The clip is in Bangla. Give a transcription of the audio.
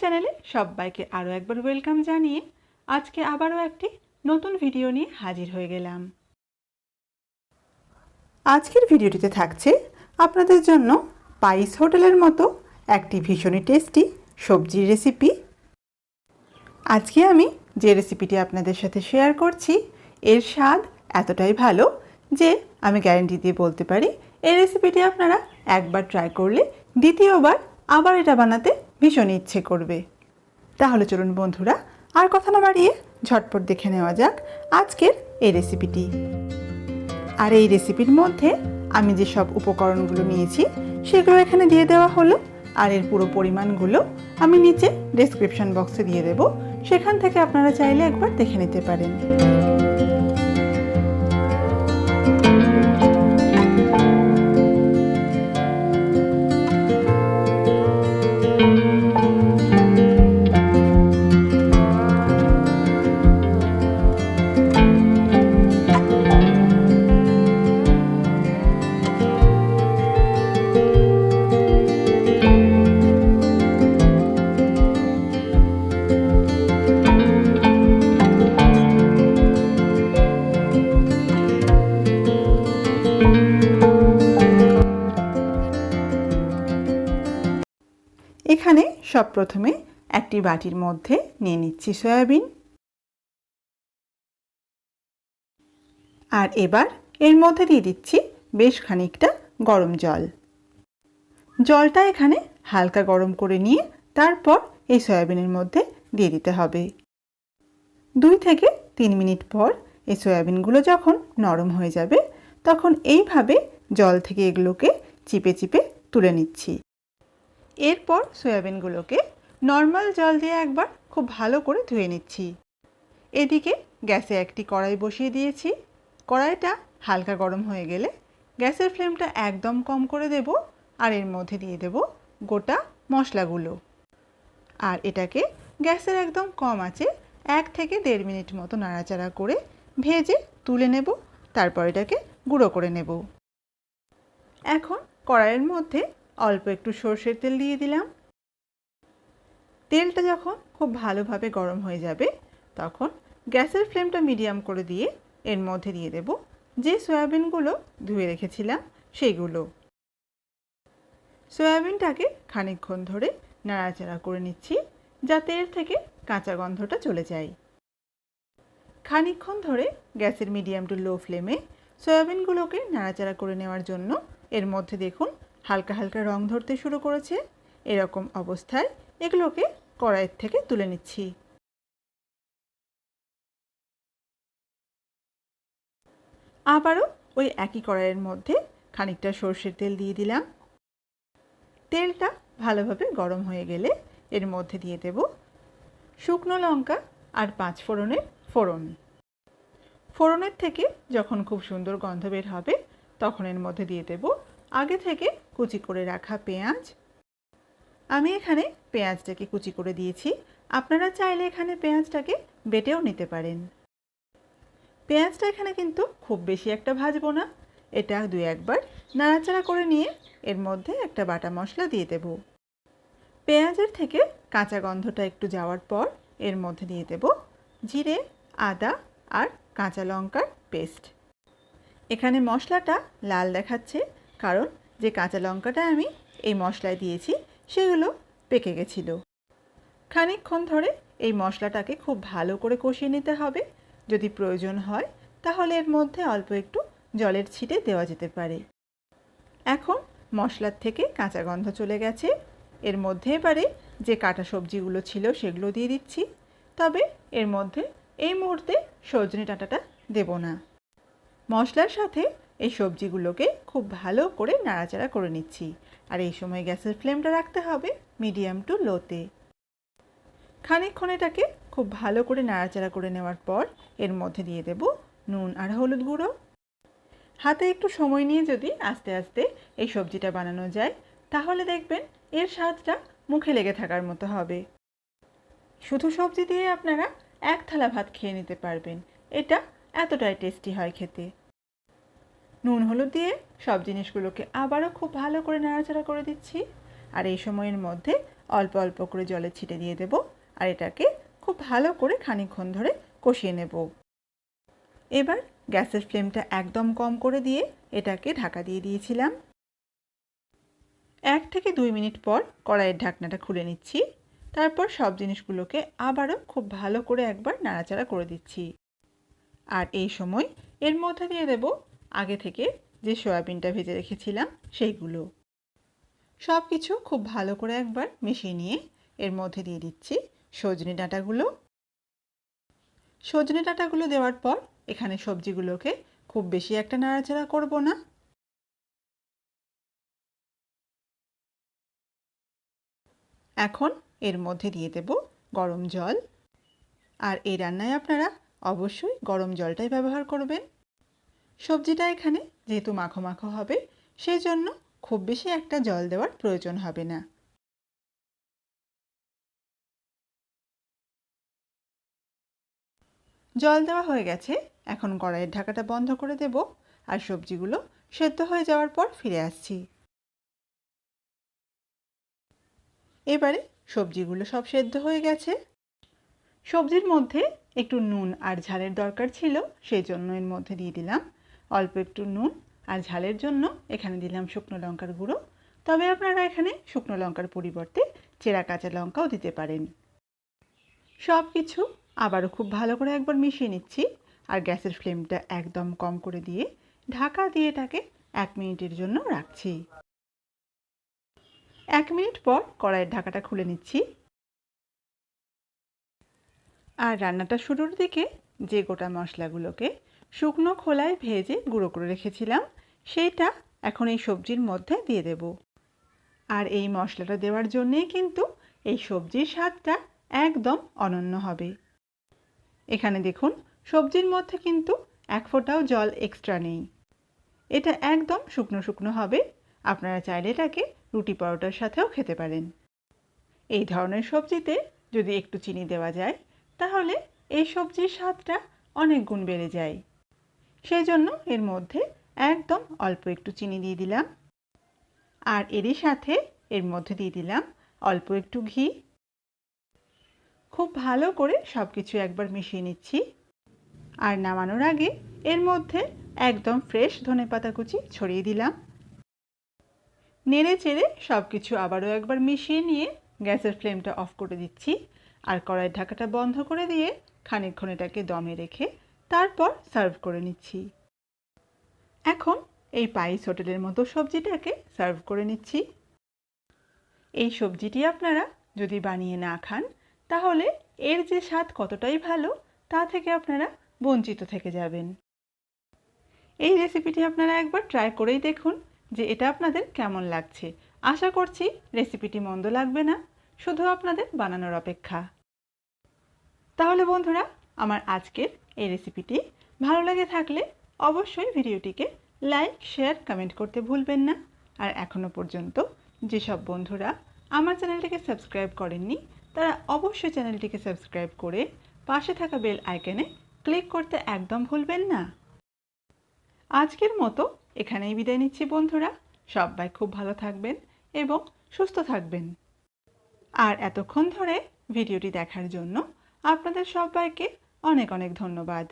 চ্যানেলে সবাইকে আরও একবার ওয়েলকাম জানিয়ে আজকে আবারও একটি নতুন ভিডিও নিয়ে হাজির হয়ে গেলাম। আজকের ভিডিওটিতে থাকছে আপনাদের জন্য পাইস হোটেলের মতো একটি ভীষণই টেস্টি সবজির রেসিপি আজকে আমি যে রেসিপিটি আপনাদের সাথে শেয়ার করছি, এর স্বাদ এতটাই ভালো যে আমি গ্যারেন্টি দিয়ে বলতে পারি, এই রেসিপিটি আপনারা একবার ট্রাই করলে দ্বিতীয়বার আবার এটা বানাতে ভীষণ ইচ্ছে করবে। তাহলে চলুন বন্ধুরা, আর কথা না বাড়িয়ে ঝটপট দেখে নেওয়া যাক আজকের এই রেসিপিটি। আর এই রেসিপির মধ্যে আমি যে সব উপকরণগুলো নিয়েছি, সেগুলো এখানে দিয়ে দেওয়া হলো, আর এর পুরো পরিমাণগুলো আমি নিচে ডেসক্রিপশন বক্সে দিয়ে দেব। সেখান থেকে আপনারা চাইলে একবার দেখে নিতে পারেন। সব প্রথমে একটি বাটির মধ্যে নিয়ে নিচ্ছি সয়াবিন। আর এবার এর মধ্যে দিয়ে দিচ্ছি বেশ খানিকটা গরম জল। জলটা এখানে হালকা গরম করে নিয়ে তারপর এই সয়াবিনের মধ্যে দিয়ে দিতে হবে। দুই থেকে তিন মিনিট পর এই সয়াবিনগুলো যখন নরম হয়ে যাবে, তখন এইভাবে জল থেকে এগুলোকে চিপে চিপে তুলে নিচ্ছি। এরপর সয়াবিনগুলোকে নর্মাল জল দিয়ে একবার খুব ভালো করে ধুয়ে নিচ্ছি। এদিকে গ্যাসে একটি কড়াই বসিয়ে দিয়েছি। কড়াইটা হালকা গরম হয়ে গেলে গ্যাসের ফ্লেমটা একদম কম করে দেব আর এর মধ্যে দিয়ে দেব গোটা মশলাগুলো। আর এটাকে গ্যাসের একদম কম আছে এক থেকে দেড় মিনিট মতো নাড়াচাড়া করে ভেজে তুলে নেব, তারপর এটাকে গুঁড়ো করে নেব। এখন কড়াইয়ের মধ্যে অল্প একটু সর্ষের তেল দিয়ে দিলাম। তেলটা যখন খুব ভালোভাবে গরম হয়ে যাবে, তখন গ্যাসের ফ্লেমটা মিডিয়াম করে দিয়ে এর মধ্যে দিয়ে দেব যে সয়াবিনগুলো ধুয়ে রেখেছিলাম সেইগুলো সয়াবিনটাকে খানিকক্ষণ ধরে নাড়াচাড়া করে নিচ্ছি যাতে এর থেকে কাঁচা গন্ধটা চলে যায়। খানিকক্ষণ ধরে গ্যাসের মিডিয়াম টু লো ফ্লেমে সয়াবিনগুলোকে নাড়াচাড়া করে নেওয়ার জন্য এর মধ্যে দেখুন হালকা হালকা রং ধরতে শুরু করেছে। এরকম অবস্থায় এগুলোকে কড়াইয়ের থেকে তুলে নিচ্ছি। আবারও ওই একই কড়াইয়ের মধ্যে খানিকটা সর্ষের তেল দিয়ে দিলাম। তেলটা ভালোভাবে গরম হয়ে গেলে এর মধ্যে দিয়ে দেব শুকনো লঙ্কা আর পাঁচ ফোড়নের ফোড়ন। ফোড়নের থেকে যখন খুব সুন্দর গন্ধ বের হবে, তখন এর মধ্যে দিয়ে দেব আগে থেকে কুচি করে রাখা পেঁয়াজ। আমি এখানে পেঁয়াজটাকে কুচি করে দিয়েছি। আপনারা চাইলে এখানে পেঁয়াজটাকে বেটেও নিতে পারেন। পেঁয়াজটা এখানে কিন্তু খুব বেশি একটা ভাজবো না। এটা দুই একবার নাড়াচাড়া করে নিয়ে এর মধ্যে একটা বাটা মশলা দিয়ে দেব। পেঁয়াজের থেকে কাঁচা গন্ধটা একটু যাওয়ার পর এর মধ্যে দিয়ে দেব জিরে, আদা আর কাঁচা লঙ্কার পেস্ট। এখানে মশলাটা লাল দেখাচ্ছে। কারণ যে কাঁচা লঙ্কাটা আমি এই মশলায় দিয়েছি, সেগুলো পেকে গেছিল। খানিকক্ষণ ধরে এই মশলাটাকে খুব ভালো করে কষিয়ে নিতে হবে। যদি প্রয়োজন হয়, তাহলে এর মধ্যে অল্প একটু জলের ছিটে দেওয়া যেতে পারে। এখন মশলার থেকে কাঁচা গন্ধ চলে গেছে। এর মধ্যে এবারে যে কাটা সবজিগুলো ছিল, সেগুলো দিয়ে দিচ্ছি। তবে এর মধ্যে এই মুহূর্তে সজনে ডাঁটাটা দেব না। মশলার সাথে এই সবজিগুলোকে খুব ভালো করে নাড়াচাড়া করে নিচ্ছি। আর এই সময় গ্যাসের ফ্লেমটা রাখতে হবে মিডিয়াম টু লোতে। খানিকক্ষণ এটাকে খুব ভালো করে নাড়াচাড়া করে নেওয়ার পর এর মধ্যে দিয়ে দেব নুন আর হলুদ গুঁড়ো। হাতে একটু সময় নিয়ে যদি আস্তে আস্তে এই সবজিটা বানানো যায়, তাহলে দেখবেন এর স্বাদটা মুখে লেগে থাকার মতো হবে। শুধু সবজি দিয়ে আপনারা এক থালা ভাত খেয়ে নিতে পারবেন। এটা এতটাই টেস্টি হয় খেতে। নুন, হলুদ দিয়ে সব জিনিসগুলোকে আবারও খুব ভালো করে নাড়াচাড়া করে দিচ্ছি। আর এই সময়ের মধ্যে অল্প অল্প করে জলে ছিটে দিয়ে দেব। আর এটাকে খুব ভালো করে খানিকক্ষণ ধরে কষিয়ে নেব। এবার গ্যাসের ফ্লেমটা একদম কম করে দিয়ে এটাকে ঢাকা দিয়ে দিয়েছিলাম। এক থেকে দুই মিনিট পর কড়াইয়ের ঢাকনাটা খুলে নিচ্ছি। তারপর সব জিনিসগুলোকে আবারও খুব ভালো করে একবার নাড়াচাড়া করে দিচ্ছি। আর এই সময় এর মধ্যে দিয়ে দেব আগে থেকে যে সয়াবিনটা ভেজে রেখেছিলাম সেইগুলো। সব কিছু খুব ভালো করে একবার মিশিয়ে নিয়ে এর মধ্যে দিয়ে দিচ্ছি সজনে ডাঁটাগুলো। সজনে ডাঁটাগুলো দেওয়ার পর এখানে সবজিগুলোকে খুব বেশি একটা নাড়াচাড়া করব না। এখন এর মধ্যে দিয়ে দেব গরম জল। আর এই রান্নায় আপনারা অবশ্যই গরম জলটাই ব্যবহার করবেন। সবজিটা এখানে যেহেতু মাখো মাখো হবে সেই জন্য খুব বেশি একটা জল দেওয়ার প্রয়োজন হবে না। জল দেওয়া হয়ে গেছে, এখন কড়াইয়ের ঢাকাটা বন্ধ করে দেব আর সবজিগুলো সেদ্ধ হয়ে যাওয়ার পর ফিরে আসছি। এবারে সবজিগুলো সব সেদ্ধ হয়ে গেছে। সবজির মধ্যে একটু নুন আর ঝালের দরকার ছিল সেই জন্য এর মধ্যে দিয়ে দিলাম অল্প একটু নুন আর ঝালের জন্য এখানে দিলাম শুকনো লঙ্কার গুঁড়ো। তবে আপনারা এখানে শুকনো লঙ্কার পরিবর্তে চেরা কাঁচা লঙ্কাও দিতে পারেন। সব কিছু আবারও খুব ভালো করে একবার মিশিয়ে নিচ্ছি আর গ্যাসের ফ্লেমটা একদম কম করে দিয়ে ঢাকা দিয়ে এটাকে এক মিনিটের জন্য রাখছি। এক মিনিট পর কড়াইয়ের ঢাকাটা খুলে নিচ্ছি। আর রান্নাটা শুরুর দিকে যে গোটা মশলাগুলোকে শুকনো খোলায় ভেজে গুঁড়ো করে রেখেছিলাম। সেইটা এখন এই সবজির মধ্যে দিয়ে দেব। আর এই মশলাটা দেওয়ার জন্যেই কিন্তু এই সবজির স্বাদটা একদম অনন্য হবে। এখানে দেখুন, সবজির মধ্যে কিন্তু এক ফোঁটাও জল এক্সট্রা নেই। এটা একদম শুকনো শুকনো হবে। আপনারা চাইলে এটাকে রুটি পরোটার সাথেও খেতে পারেন। এই ধরনের সবজিতে যদি একটু চিনি দেওয়া যায়, তাহলে এই সবজির স্বাদটা অনেক গুণ বেড়ে যায়। সেই জন্য এর মধ্যে একদম অল্প একটু চিনি দিয়ে দিলাম। আর এরই সাথে এর মধ্যে দিয়ে দিলাম অল্প একটু ঘি। খুব ভালো করে সব কিছু একবার মিশিয়ে নিচ্ছি। আর নামানোর আগে এর মধ্যে একদম ফ্রেশ ধনে পাতা কুচি ছড়িয়ে দিলাম। নেড়ে চেড়ে সব কিছু আবারও একবার মিশিয়ে নিয়ে গ্যাসের ফ্লেমটা অফ করে দিচ্ছি। আর কড়াইয়ের ঢাকাটা বন্ধ করে দিয়ে খানিকক্ষণ এটাকে দমে রেখে তারপর সার্ভ করে নিচ্ছি। এখন এই পাইস হোটেলের মতো সবজিটাকে সার্ভ করে নিচ্ছি। এই সবজিটি আপনারা যদি বানিয়ে না খান, তাহলে এর যে স্বাদ কতটাই ভালো, তা থেকে আপনারা বঞ্চিত থেকে যাবেন। এই রেসিপিটি আপনারা একবার ট্রাই করেই দেখুন যে এটা আপনাদের কেমন লাগছে। আশা করছি রেসিপিটি মন্দ লাগবে না, শুধু আপনাদের বানানোর অপেক্ষা। তাহলে বন্ধুরা আমার আজকের এই রেসিপিটি ভালো লাগে থাকলে অবশ্যই ভিডিওটিকে লাইক শেয়ার কমেন্ট করতে ভুলবেন না। আর এখনও পর্যন্ত যেসব বন্ধুরা আমার চ্যানেলটিকে সাবস্ক্রাইব করেননি, তারা অবশ্যই চ্যানেলটিকে সাবস্ক্রাইব করে পাশে থাকা বেল আইকনে ক্লিক করতে একদম ভুলবেন না। আজকের মতো এখানেই বিদায় নিচ্ছি বন্ধুরা। সবাই খুব ভালো থাকবেন এবং সুস্থ থাকবেন। আর এতক্ষণ ধরে ভিডিওটি দেখার জন্য আপনাদের সবাইকে অনেক অনেক ধন্যবাদ।